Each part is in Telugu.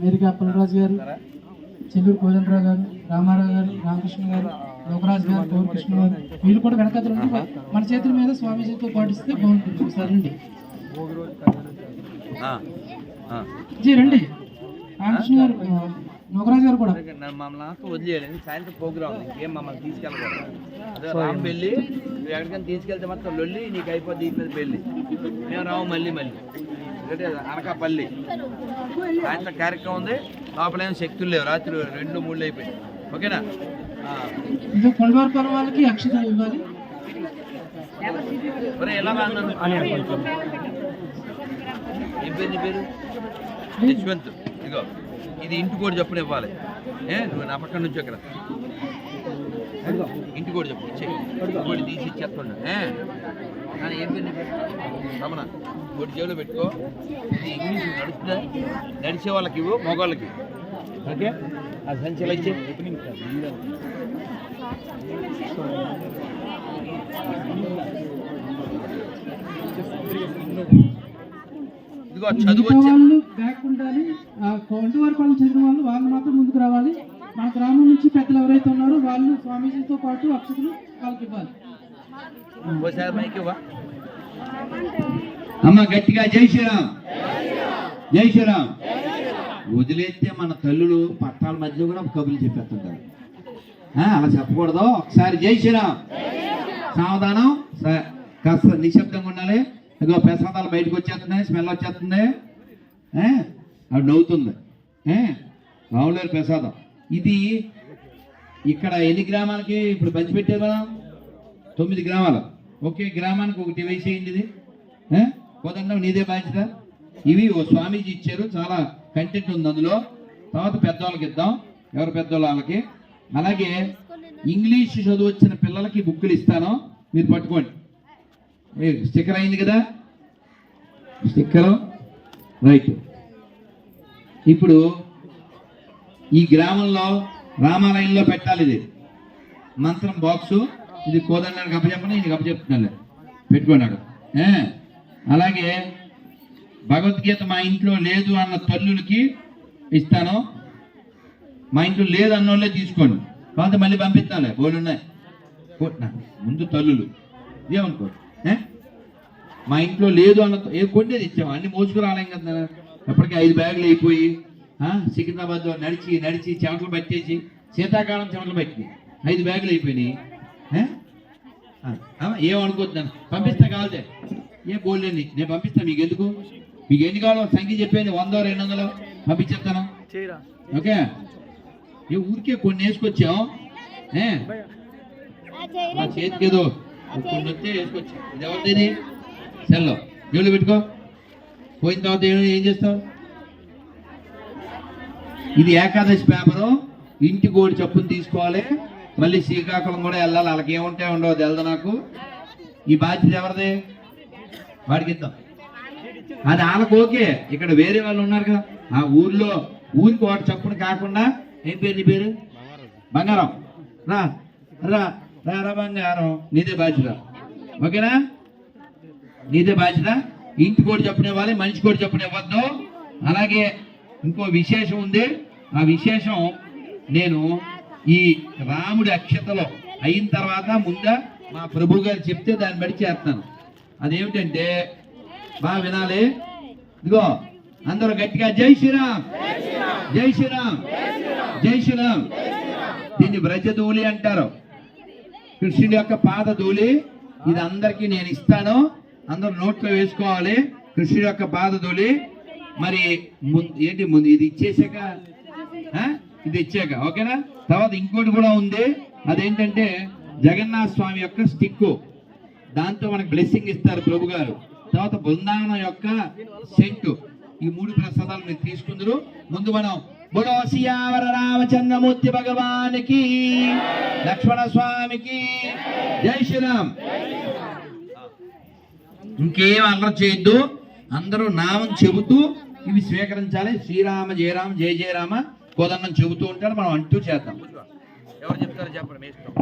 మేరికా అప్పలరాజు గారు చెల్లూరు కోదండరావు గారు రామారావు గారు రామకృష్ణ గారు లోకరాజు గారు గౌరకృష్ణ గారు వీళ్ళు కూడా వెనకాతలు మన చేతుల మీద స్వామీజీతో పాటిస్తే బాగుంటుంది. ఒకసారి రండి. జీ రండి. రామకృష్ణ గారు లోకరాజు గారు కూడా. మమ్మల్ని సాయంత్రం ప్రోగ్రామ్ ఏం మమ్మల్ని తీసుకెళ్ళకూడదు. అదే రాము పెళ్ళి. నువ్వు ఎక్కడికైనా తీసుకెళ్తే మాత్రం లొల్లి నీకు అయిపోద్ది పెళ్ళి. మేము రాము మళ్ళీ మళ్ళీ. అనకాపల్లి. సాయంత్రం కార్యక్రమం ఉంది. లోపల ఏం శక్తులు లేవు. రాత్రి రెండు మూడు అయిపోయి ఓకేనా? వాళ్ళకి అక్షతలు ఇవ్వాలి ఎలా రాను ఏం పేరు నీ పేరు? యశ్వంత్. ఇదిగో ఇది ఇంటి కూడా చెప్పున ఇవ్వాలి. ఏ నువ్వు నా పక్కన నుంచి అక్కడ. ఇంటి కూడా చెప్పు ఇచ్చే తీసి ఇచ్చేస్తుండ రమణ. జేబులో పెట్టుకో. ఇది ఇంగ్లీష్ నడుస్తుందా? నడిచే వాళ్ళకి ఇవ్వు మగవాళ్ళకి ఓకే? ఆ సంచిలో ఇచ్చే? ఇదిగో చదువు వచ్చే. వాళ్ళు బ్యాక్ ఉండాలి. ఆ కొండవారిపాలెం చదివిన వాళ్ళు వాళ్ళు మాత్రం ముందుకు రావాలి. మన గ్రామం నుంచి పెద్దలు ఎవరైతే ఉన్నారో వాళ్ళు స్వామీజీతో పాటు అక్షతలు వాళ్ళకి ఇవ్వాలి. ఒకసారి మైక్ ఇవ్వ? అమ్మ గట్టిగా జై శ్రీరామ్. జై శ్రీరామ్. వదిలేస్తే మన తల్లులు పట్టాల మధ్యలో కూడా కబుర్లు చెప్పేస్తుంటారు. అలా చెప్పకూడదు. ఒకసారి జై శ్రీరామ్. సావధానం. కాస్త నిశ్శబ్దంగా ఉండాలి. ఇదిగో ప్రసాదాలు బయటకు వచ్చేస్తున్నాయి. స్మెల్ వచ్చేస్తుంది. అవి నవ్వుతుంది. రావులేరు ప్రసాదం. ఇది ఇక్కడ ఎన్ని గ్రామాలకి ఇప్పుడు పంచిపెట్టారు మనం? తొమ్మిది గ్రామాలు. ఒకే గ్రామానికి ఒకటి వేసేయండి ఇది. కోదండం నీదే బాధ్యత? ఇవి ఓ స్వామీజీ ఇచ్చారు చాలా కంటెంట్ ఉంది అందులో. తర్వాత పెద్దవాళ్ళకి ఇద్దాం. ఎవరు పెద్దవాళ్ళకి వాళ్ళకి? అలాగే ఇంగ్లీష్ చదువు వచ్చిన పిల్లలకి బుక్కులు ఇస్తాను. మీరు పట్టుకోండి. ఏ, స్టిక్కర్ అయింది కదా? స్టిక్కర్ రైట్ ఇప్పుడు ఈ గ్రామంలో రామాలయంలో పెట్టాలి ఇది. మంత్రం బాక్సు ఇది కోదండానికి అప్పచెప్పని ఇది అప్పచెప్తున్నాను పెట్టుకున్నాడు. అలాగే భగవద్గీత మా ఇంట్లో లేదు అన్న తల్లులకి ఇస్తాను. మా ఇంట్లో లేదు అన్నోళ్ళే తీసుకోండి. కొంత మళ్ళీ పంపిస్తానులే. బోర్డు ఉన్నాయి ముందు తల్లులు. ఏమనుకో మా ఇంట్లో లేదు అన్న ఏ కొండేది ఇచ్చాము అన్ని మోసుకురాలేం కదా. ఎప్పటికీ ఐదు బ్యాగులు అయిపోయి సికింద్రాబాద్లో నడిచి నడిచి చెమటలు పట్టేసి శీతాకాలం చెమటలు పట్టి ఐదు బ్యాగులు అయిపోయినాయి. ఏ? ఆ, ఆ, ఏమనుకోవద్దాను పంపిస్తా కావాలంటే ఏ బోల్లేండి నేను పంపిస్తాను మీకు ఎందుకు మీకు ఎన్ని కావాలో సంఖ్య చెప్పేది వంద రెండు వందలు? పంపించేస్తాను. ఓకే? ఏ ఊరికే కొన్ని వేసుకొచ్చాం ఏ? నా చేతికి ఏదో కొన్ని వస్తే వేసుకొచ్చాం ఇది ఎవరిది సెల్లో. జోలు పెట్టుకో. పోయిన తర్వాత ఏం ఏం చేస్తావు? ఇది ఏకాదశి పేపరు. ఇంటి కోడి చప్పుని తీసుకోవాలి. మళ్ళీ శ్రీకాకుళం కూడా వెళ్ళాలి. వాళ్ళకి ఏముంటే ఉండవు తెలుదు నాకు? ఈ బాధ్యత ఎవరిది? వాడికి ఇద్దాం. అది వాళ్ళకి ఓకే. ఇక్కడ వేరే వాళ్ళు ఉన్నారు కదా. ఆ ఊర్లో ఊరికి వాడు చప్పున కాకుండా ఏం పేరు నీ పేరు? బంగారం. రా రా రా రా బంగారం. నీదే బాధ్యత. ఓకేనా? నీదే బాధ్యత. ఇంటి కోడి చెప్పునే ఇవ్వాలి మనిషి కోడి చెప్పునే ఇవ్వద్దు. అలాగే ఇంకో విశేషం ఉంది. ఆ విశేషం నేను ఈ రాముడి అక్షతలో అయిన తర్వాత ముందా మా ప్రభు గారు చెప్తే దాన్ని బట్టి చేస్తాను. అదేమిటంటే బాగా వినాలి. ఇదిగో అందరూ గట్టిగా జై శ్రీరామ్. జై శ్రీరామ్. జై శ్రీరామ్. దీన్ని బ్రజధూళి అంటారు. కృష్ణుడి యొక్క పాద ధూళి ఇది అందరికీ నేను ఇస్తాను. అందరూ నోట్లో వేసుకోవాలి. కృష్ణుడి యొక్క పాద ధూళి. మరి ముందు ఏంటి ముందు ఇది ఇచ్చేసాక? ఇది ఇచ్చాక ఓకేనా? తర్వాత ఇంకోటి కూడా ఉంది. అదేంటంటే జగన్నాథ స్వామి యొక్క స్టిక్ దాంతో మనకు బ్లెస్సింగ్ ఇస్తారు ప్రభు గారు. తర్వాత బృందావనం యొక్క సెంటు. ఈ మూడు ప్రసాదాలు మీరు తీసుకుందరు. ముందు మనం బుడోసియావర రామచంద్రమూర్తి భగవానికి లక్ష్మణ స్వామికి జై శ్రీరామ్. ఇంకేం అల్లరి చేయొద్దు. అందరూ నామం చెబుతూ ఇవి స్వీకరించాలి. శ్రీరామ జయరామ జయ జయరామ. కోదన్నం చెబుతూ ఉంటారు మనం అంటూ చేద్దాం ఎవరు చెప్తారో చెప్పండి మీ ఇష్టం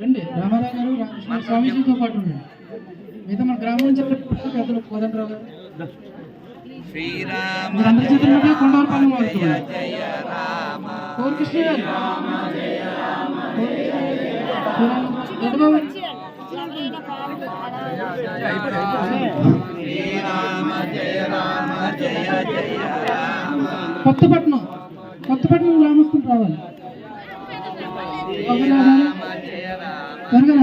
రండి రామారావు గారు రామకృష్ణ స్వామీజీతో పాటు మిగతా మన గ్రామం నుంచి పెద్దలు కోదండరావు గారు శ్రీరామ కొండవరపాలెం కోరికృష్ణ గారు కొత్తపట్నం. కొత్తపట్నం గ్రామస్తులు రావాలి. త్వరగా రావాలి. త్వరగా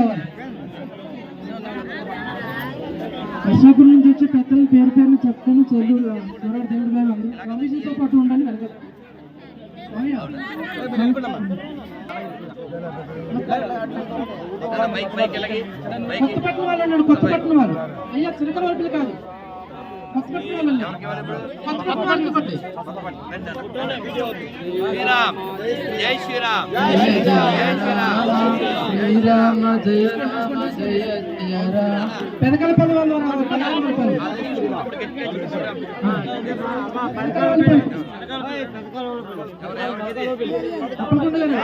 కృష్ణాపురం నుంచి వచ్చే పెద్దల పేరు పేరుని చెప్పుకొని చెల్లూరు చూడాలి దేవుడు గారు అందరూ స్వామీజీతో పాటు ఉండాలి మైక్ కొత్తపట్నం వాళ్ళు అన్నాడు కొత్తపట్నం వాళ్ళు. అయ్యా చిలకల కాదు. శ్రీరామ్ జై శ్రీరామ్ శ్రీరామ జయ రామ జయ జయ రామ వాళ్ళు తప్పకుండా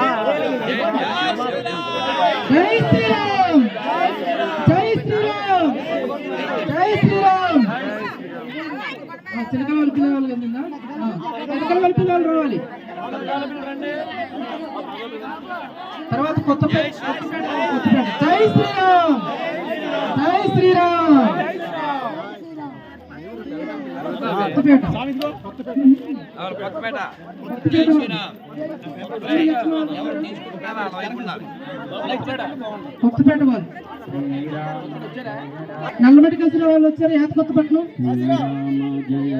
జై శ్రీరామ్ జై శ్రీరామ్ జై శ్రీరామ్ ఆ, చిలకల పిల్లలు కదా చిలకల పిల్లలు రావాలి. తర్వాత కొత్తపేట జై శ్రీరామ్! జై శ్రీరామ్! జై. కొత్తపేట వాళ్ళు. నల్లమటి కసిన వాళ్ళు వచ్చారు యాత కొత్తపట్నం జయ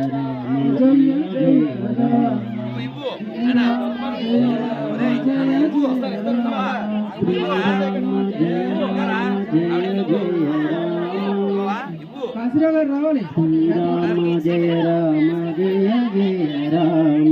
కాశీరావు గారు రావాలి. జయ రామ జయ జయ రామ.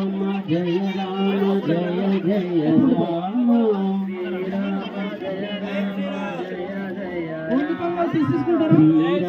వాళ్ళు తీసేసుకుంటారా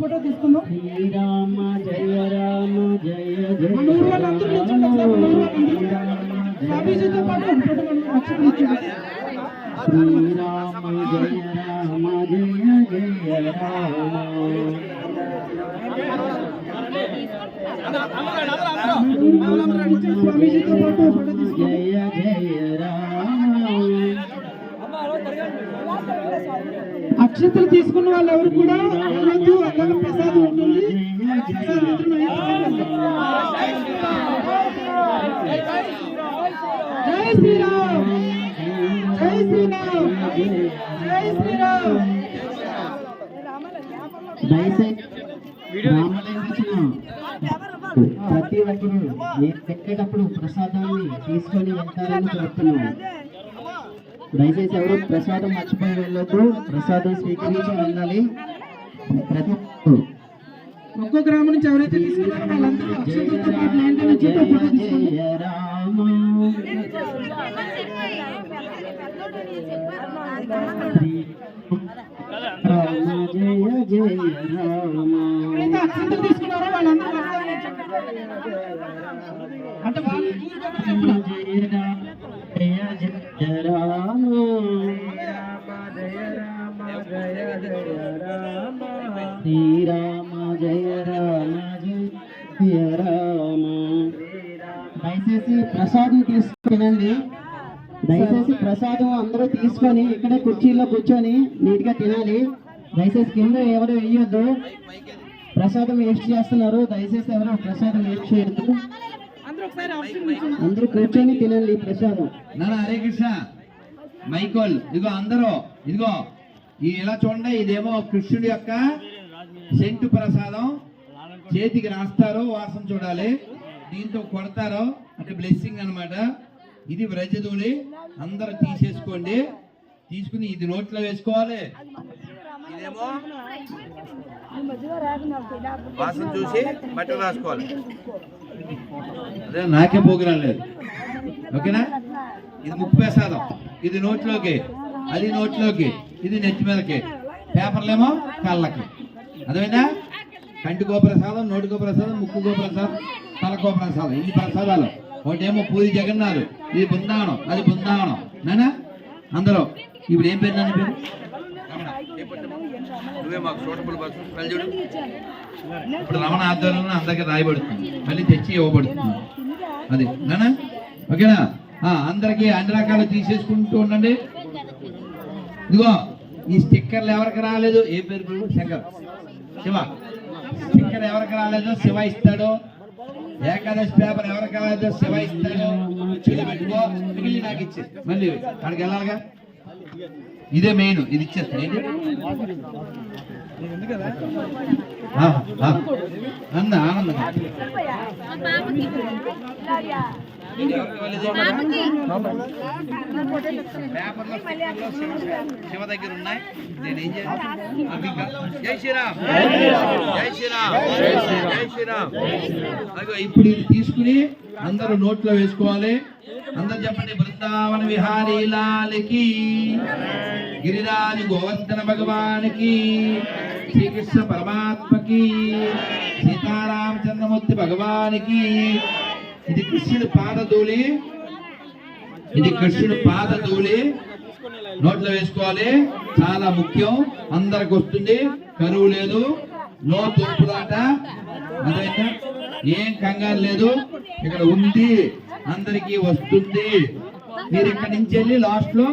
ఫోటో తీసుకుందాం. శ్రీరామ జయ రామ జయ జయ స్వామీజీతో పాటు శ్రీరామ జయ రామ జయ జయ రామ. అక్షంతలు తీసుకున్న వాళ్ళు ఎవరు కూడా వెళ్ళొద్దు అక్కడ ప్రసాదం ఉంటుంది. జై శ్రీరామ్. జై శ్రీరామ్. జై శ్రీరామ్. ప్రతి ఒక్కరు పెట్టేటప్పుడు ప్రసాదాన్ని తీసుకొని వెళ్తారని చెప్తున్నాను దయచేసి ఎవరు ప్రసాదం మర్చిపోయి వెళ్ళొద్దు. ప్రసాదం స్వీకరించి వెళ్ళాలి ప్రతి ఒక్కో గ్రామం నుంచి ఎవరైతే తీసుకున్నారో వాళ్ళందరూ పాటు వచ్చి ఫోటో తీసుకోండి. ఎవరైతే అక్షంతలు తీసుకున్నారో వాళ్ళందరూ తీసుకునండి దయచేసి ప్రసాదం అందరూ తీసుకొని ఇక్కడే కుర్చీలో కూర్చొని నీట్గా తినాలి. దయచేసి కింద ఎవరు వేయొద్దు. ప్రసాదం వేస్ట్ చేస్తున్నారు. దయచేసి ఎవరు ప్రసాదం వేస్ట్ చేయొద్దు. అందరూ కూర్చొని తినండి ప్రసాదం. నాన్న హరే కృష్ణ. మైకోల్ ఇదిగో అందరూ ఇదిగో. ఈ ఇలా చూడండి ఇదేమో కృష్ణుడి యొక్క సెంటు ప్రసాదం. చేతికి రాస్తారు వాసన చూడాలి. దీంతో కొడతారు. అంటే బ్లెస్సింగ్ అన్నమాట. ఇది వ్రజధూళి అందరూ తీసేసుకోండి. తీసుకుని ఇది నోట్లో వేసుకోవాలి. ఇదేమో? వాసన చూసి బట్టలు రాసుకోవాలి. అదే నాకే పోగిరం లేదు. ఓకేనా? ఇది ముప్పు ప్రసాదం. ఇది నోట్లోకి. అది నోట్లోకి. ఇది నెత్తి మీదకి. పేపర్లేమో కళ్ళకి. అదేనా కంటికో ప్రసాదం నోటికో ప్రసాదం ముక్కుకో ప్రసాదం తలకో ప్రసాదం ఇన్ని ప్రసాదాలు. ఒకటేమో పూరి జగన్నాథ్ ఇది బృందావనం. అది బృందావనం. నానా? అందరూ. ఇప్పుడు ఏం పేరు నాన్న పేరు? ఇప్పుడు రమణ ఆధ్వర్యంలో అందరికి రాయబడుతుంది. మళ్ళీ తెచ్చి ఇవ్వబడుతుంది. అది. నానా? ఓకేనా? ఆ, అందరికి అన్ని రకాలు తీసేసుకుంటూ ఉండండి. ఇదిగో ఈ స్టిక్కర్లు ఎవరికి రాలేదు? ఏ పేరు పేరు శంకర్. శివ. స్టిక్కర్ ఎవరికి రాలేదో? శివ ఇస్తాడు. ఏకాదశి పేపర్ ఎవరు కావాలో శివ ఇస్తాను పెట్టుకో మిగిలిన నాకు ఇచ్చే. మళ్ళీ అక్కడికి వెళ్ళాలిగా? ఇదే మెయిన్ ఇది ఇచ్చేస్తాను ఏంటి? ఆనందం. శివ- దగ్గర ఉన్నాయి నేను ఏం చేయాలి జై శ్రీరామ్ జై శ్రీరామ్ జై శ్రీరామ్ అదిగో ఇప్పుడు ఇది తీసుకుని అందరూ నోట్లో వేసుకోవాలి అందరు చెప్పండి బృందావన విహారీ లాలికి గిరిరాజు గోవర్ధన భగవానికి శ్రీకృష్ణ పరమాత్మకి సీతారామచంద్రమూర్తి భగవానికి ఇది కృష్ణుడి పాదధూళి ఇది కృష్ణుడి పాదధూళి నోట్లో వేసుకోవాలి. చాలా ముఖ్యం. అందరికి వస్తుంది. కరువు లేదు. నో అదైనా ఏం కంగారు లేదు. ఇక్కడ ఉంది. అందరికీ వస్తుంది. మీరు ఇక్కడ నుంచి వెళ్ళి లాస్ట్లో